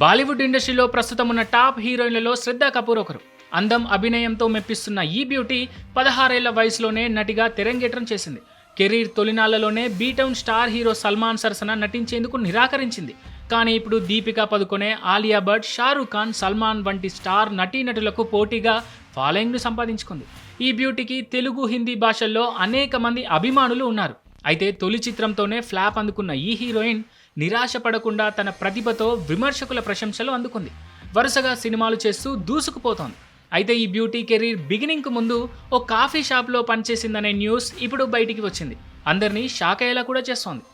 బాలీవుడ్ ఇండస్ట్రీలో ప్రస్తుతం ఉన్న టాప్ హీరోయిన్లలో శ్రద్ధా కపూర్ ఒకరు. అందం అభినయంతో మెప్పిస్తున్న ఈ బ్యూటీ పదహారేళ్ళ వయసులోనే నటిగా తెరంగేట్రం చేసింది. Career తొలినాళ్ళలోనే B town star hero Salman సరసన నటించేందుకు నిరాకరించింది. కానీ ఇప్పుడు దీపికా పదుకొనే ఆలియా భట్ షారూఖ్ ఖాన్ సల్మాన్ వంటి స్టార్ నటీనటులకు పోటీగా ఫాలోయింగ్ను సంపాదించుకుంది. ఈ బ్యూటీకి తెలుగు హిందీ భాషల్లో అనేక మంది అభిమానులు ఉన్నారు. అయితే తొలి చిత్రంతోనే ఫ్లాప్ అందుకున్న ఈ హీరోయిన్ నిరాశ పడకుండా తన ప్రతిభతో విమర్శకుల ప్రశంసలు అందుకుంది. వరుసగా సినిమాలు చేస్తూ దూసుకుపోతోంది. అయితే ఈ బ్యూటీ కెరీర్ బిగినింగ్కు ముందు ఓ కాఫీ షాప్లో పనిచేసిందనే న్యూస్ ఇప్పుడు బయటికి వచ్చింది. అందరినీ షాక్ అయ్యేలా కూడా చేస్తోంది.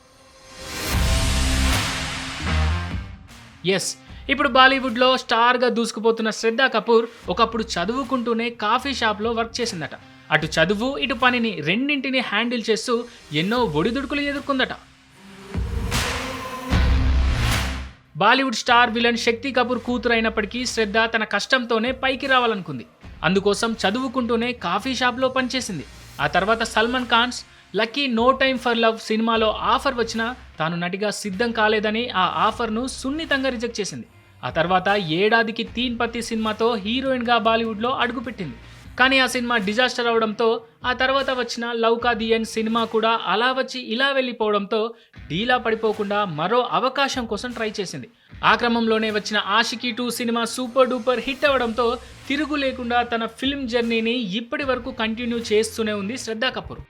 ఎస్ ఇప్పుడు బాలీవుడ్లో స్టార్గా దూసుకుపోతున్న శ్రద్ధా కపూర్ ఒకప్పుడు చదువుకుంటూనే కాఫీ షాప్లో వర్క్ చేసిందట. అటు చదువు ఇటు పనిని రెండింటిని హ్యాండిల్ చేస్తూ ఎన్నో ఒడిదుడుకులు ఎదుర్కొందట. Bollywood star villain Shakti Kapoor కూతురు అయినప్పటికీ శ్రద్ధ తన కష్టంతోనే పైకి రావాలనుకుంది. అందుకోసం చదువుకుంటూనే కాఫీ షాప్లో పనిచేసింది. ఆ తర్వాత Salman Khan's Lucky no time for love సినిమాలో ఆఫర్ వచ్చినా తాను నటిగా సిద్ధం కాలేదని ఆ ఆఫర్ను సున్నితంగా రిజెక్ట్ చేసింది. ఆ తర్వాత ఏడాదికి తీన్ పత్తి సినిమాతో హీరోయిన్గా బాలీవుడ్లో అడుగుపెట్టింది. కానీ ఆ సినిమా డిజాస్టర్ అవడంతో ఆ తర్వాత వచ్చిన లవ్ కా ది సినిమా కూడా అలా వచ్చి ఇలా వెళ్ళిపోవడంతో డీలా పడిపోకుండా మరో అవకాశం కోసం ట్రై చేసింది. ఆ క్రమంలోనే వచ్చిన ఆషికి టూ సినిమా సూపర్ డూపర్ హిట్ అవ్వడంతో తిరుగు లేకుండా తన ఫిల్మ్ జర్నీని ఇప్పటి వరకు కంటిన్యూ చేస్తూనే ఉంది శ్రద్ధా కపూర్.